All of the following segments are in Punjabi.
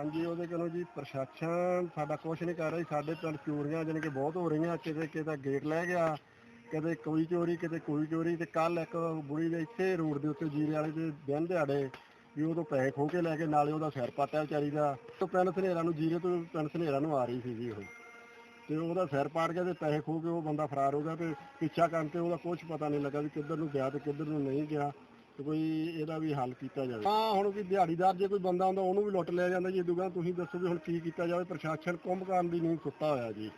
ਹਾਂਜੀ, ਉਹਦੇ ਕੋਲੋਂ ਜੀ ਪ੍ਰਸ਼ਾਸਨ ਸਾਡਾ ਕੁਛ ਨਹੀਂ ਕਰ ਰਹੀ ਸਾਡੇ ਪਿੰਡ ਚੋਰੀਆਂ ਜਾਣੀ ਕਿ ਬਹੁਤ ਹੋ ਰਹੀਆਂ, ਕਿਤੇ ਕਿਤੇ ਗੇਟ ਲੈ ਗਿਆ, ਕਿਤੇ ਕੋਈ ਚੋਰੀ, ਕਿਤੇ ਕੋਈ ਚੋਰੀ ਤੇ ਕੱਲ ਇੱਕ ਬੁੜੀ ਦੇ ਇੱਥੇ ਰੋਡ ਦੇ ਉੱਤੇ ਜੀਰੇ ਵਾਲੇ ਦੇ ਦਿਨ ਦਿਹਾੜੇ ਵੀ ਉਹ ਤੋਂ ਪੈਸੇ ਖੋਹ ਕੇ ਲੈ ਕੇ ਨਾਲੇ ਉਹਦਾ ਸਿਰ ਪਾਟਿਆ ਵਿਚਾਰੀ ਦਾ, ਤੋਂ ਪਿੰਡ ਸਨੇਰਾ ਨੂੰ ਜੀਰੇ ਤੋਂ ਪਿੰਡ ਸਨੇਰਾ ਨੂੰ ਆ ਰਹੀ ਸੀ ਜੀ ਉਹ। ਤੇ ਉਹਦਾ ਸਿਰ ਪਾੜ ਗਿਆ ਤੇ ਪੈਸੇ ਖੋਹ ਕੇ ਉਹ ਬੰਦਾ ਫਰਾਰ ਹੋ ਗਿਆ ਤੇ ਪਿੱਛਾ ਕਰਨ ਤੇ ਉਹਦਾ ਕੁਝ ਪਤਾ ਨਹੀਂ ਲੱਗਾ ਵੀ ਕਿੱਧਰ ਨੂੰ ਗਿਆ ਤੇ ਕਿੱਧਰ ਨੂੰ ਨਹੀਂ ਗਿਆ। ਤੇ ਕੋਈ ਇਹਦਾ ਵੀ ਹੱਲ ਕੀਤਾ ਜਾਵੇ। ਹਾਂ ਹੁਣ ਕੋਈ ਦਿਹਾੜੀਦਾਰ ਜੇ ਕੋਈ ਬੰਦਾ ਹੁੰਦਾ ਉਹਨੂੰ ਵੀ ਲੁੱਟ ਲਿਆ ਜਾਂਦਾ ਜੀ। ਦੁਗਾ ਤੁਸੀਂ ਦੱਸੋ ਵੀ ਹੁਣ ਕੀ ਕੀਤਾ ਜਾਵੇ। ਪ੍ਰਸ਼ਾਸਨ ਕੁੰਭਕਾਰਨ ਦੀ ਨਹੀਂ ਸੁੱਤਾ ਹੋਇਆ ਜੀ।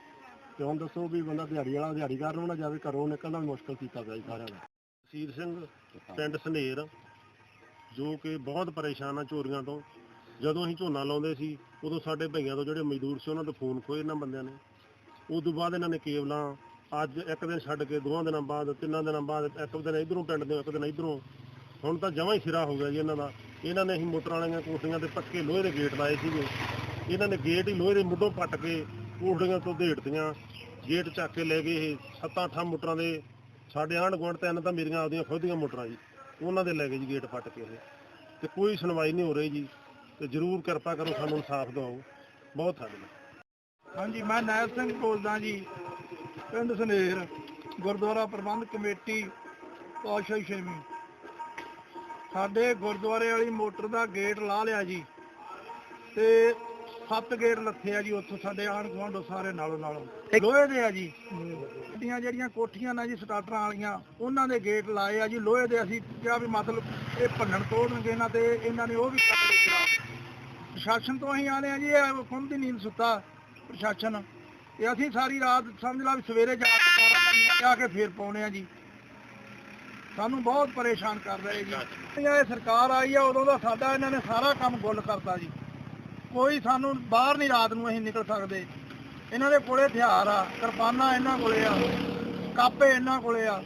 ਤੇ ਹੁਣ ਦੱਸੋ ਵੀ ਬੰਦਾ ਦਿਹਾੜੀ ਵਾਲਾ ਦਿਹਾੜੀ ਕਰਨ ਨਾ ਜਾਵੇ, ਘਰੋਂ ਨਿਕਲਣਾ ਵੀ ਮੁਸ਼ਕਲ ਕੀਤਾ ਪਿਆ ਜੀ ਸਾਰਿਆਂ ਦਾ। ਸੀਰ ਸਿੰਘ, ਪਿੰਡ ਸਨੇਰ, ਜੋ ਕਿ ਬਹੁਤ ਪਰੇਸ਼ਾਨ ਆ ਚੋਰੀਆਂ ਤੋਂ। ਜਦੋਂ ਅਸੀਂ ਝੋਨਾ ਲਾਉਂਦੇ ਸੀ, ਉਦੋਂ ਸਾਡੇ ਭਈਆਂ ਤੋਂ ਜਿਹੜੇ ਮਜ਼ਦੂਰ ਸੀ, ਉਹਨਾਂ ਤੋਂ ਫੋਨ ਖੋਏ ਇਹਨਾਂ ਬੰਦਿਆਂ ਨੇ। ਉਸ ਤੋਂ ਬਾਅਦ ਇਹਨਾਂ ਨੇ ਕੇਵਲਾਂ ਅੱਜ ਇੱਕ ਦਿਨ ਛੱਡ ਕੇ, ਦੋਹਾਂ ਦਿਨਾਂ ਬਾਅਦ, ਤਿੰਨਾਂ ਦਿਨਾਂ ਬਾਅਦ, ਇੱਕ ਦਿਨ ਇਧਰੋਂ ਪਿੰਡ ਦੇ, ਇੱਕ ਦਿਨ ਇਧਰੋਂ ਹੁਣ ਤਾਂ ਜਮਾਂ ਹੀ ਸਿਰਾ ਹੋ ਗਿਆ ਜੀ ਇਹਨਾਂ ਦਾ। ਇਹਨਾਂ ਨੇ ਅਸੀਂ ਮੋਟਰਾਂ ਵਾਲੀਆਂ ਕੋਠੀਆਂ ਤੇ ਪੱਕੇ ਲੋਹੇ ਦੇ ਗੇਟ ਲਾਏ ਸੀਗੇ। ਇਹਨਾਂ ਨੇ ਗੇਟ ਹੀ ਲੋਹੇ ਦੇ ਮੁੱਢੋਂ ਪੱਟ ਕੇ ਕੋਠੀਆਂ ਤੋਂ ਢੇੜਤੀਆਂ ਗੇਟ ਚੱਕ ਕੇ ਲੈ ਗਏ ਇਹ ਸੱਤਾਂ ਅੱਠਾਂ ਮੋਟਰਾਂ ਦੇ। ਸਾਡੇ ਆਂਢ ਗੁਆਂਢ ਤਿੰਨ ਤਾਂ ਮੇਰੀਆਂ ਆਪਦੀਆਂ ਖੁਦ ਦੀਆਂ ਮੋਟਰਾਂ ਜੀ। ਉਹਨਾਂ ਦੇ ਲੈ ਗਏ ਜੀ ਗੇਟ ਪੱਟ ਕੇ ਇਹ। ਤੇ ਕੋਈ ਸੁਣਵਾਈ ਨਹੀਂ ਹੋ ਰਹੀ ਜੀ। ਤੇ ਜਰੂਰ ਕਿਰਪਾ ਕਰੋ ਸਾਨੂੰ ਇਨਸਾਫ ਦਿਵਾਓ। ਬਹੁਤ ਸਾਡੇ ਹਾਂਜੀ, ਮੈਂ ਨਾਇਬ ਸਿੰਘ ਬੋਲਦਾ ਜੀ। ਪਿੰਡ ਸਨੇਰ, ਗੁਰਦੁਆਰਾ ਪ੍ਰਬੰਧ ਕਮੇਟੀ, ਪਾਤਸ਼ਾਹੀ ਛੇਵੀਂ। ਸਾਡੇ ਗੁਰਦੁਆਰੇ ਵਾਲੀ ਮੋਟਰ ਦਾ ਗੇਟ ਲਾ ਲਿਆ ਜੀ ਤੇ ਸੱਤ ਗੇਟ ਲੱਥੇ ਆ ਜੀ ਉੱਥੋਂ ਸਾਡੇ ਆਣ ਗੁਆਂਢੋਂ ਸਾਰੇ ਨਾਲੋਂ ਨਾਲੋਂ। ਲੋਹੇ ਦੇ ਆ ਜੀ। ਗੱਡੀਆਂ ਜਿਹੜੀਆਂ ਕੋਠੀਆਂ ਨੇ ਜੀ ਸਟਾਰਟਰਾਂ ਵਾਲੀਆਂ ਉਹਨਾਂ ਦੇ ਗੇਟ ਲਾਏ ਆ ਜੀ। ਲੋਹੇ ਦੇ ਅਸੀਂ ਕਿਹਾ ਵੀ ਮਤਲਬ ਇਹ ਭੰਨਣ ਤੋੜਨਗੇ ਇਹਨਾਂ ਤੇ ਇਹਨਾਂ ਨੇ ਉਹ ਵੀ ਕੱਟ ਲਿਆ ਪ੍ਰਸ਼ਾਸਨ ਤੋਂ ਅਸੀਂ ਆਲੇ ਆ ਜੀ ਇਹ ਖੁੰਦ ਦੀ ਨੀਂਦ ਸੁੱਤਾ ਪ੍ਰਸ਼ਾਸਨ। ਤੇ ਅਸੀਂ ਸਾਰੀ ਰਾਤ ਸਮਝ ਲਾ ਵੀ ਸਵੇਰੇ ਜਾ ਕੇ ਸਾਰਾ ਕੰਮ ਕੇ ਫੇਰ ਪਾਉਣੇ ਆ ਜੀ। ਸਾਨੂੰ ਬਹੁਤ ਪਰੇਸ਼ਾਨ ਕਰ ਰਹੇ ਜੀ। ਇਹ ਸਰਕਾਰ ਆਈ ਆ ਉਦੋਂ ਦਾ ਸਾਡਾ ਇਹਨਾਂ ਨੇ ਸਾਰਾ ਕੰਮ ਗੁੱਲ ਕਰਤਾ ਜੀ। ਕੋਈ ਸਾਨੂੰ ਬਾਹਰ ਨਹੀਂ ਰਾਤ ਨੂੰ ਅਸੀਂ ਨਿਕਲ ਸਕਦੇ। ਇਹਨਾਂ ਦੇ ਕੋਲੇ ਹਥਿਆਰ ਆ ਕਿਰਪਾਨਾਂ ਇਹਨਾਂ ਕੋਲੇ ਆ ਕਾਪੇ ਇਹਨਾਂ ਕੋਲੇ ਆ।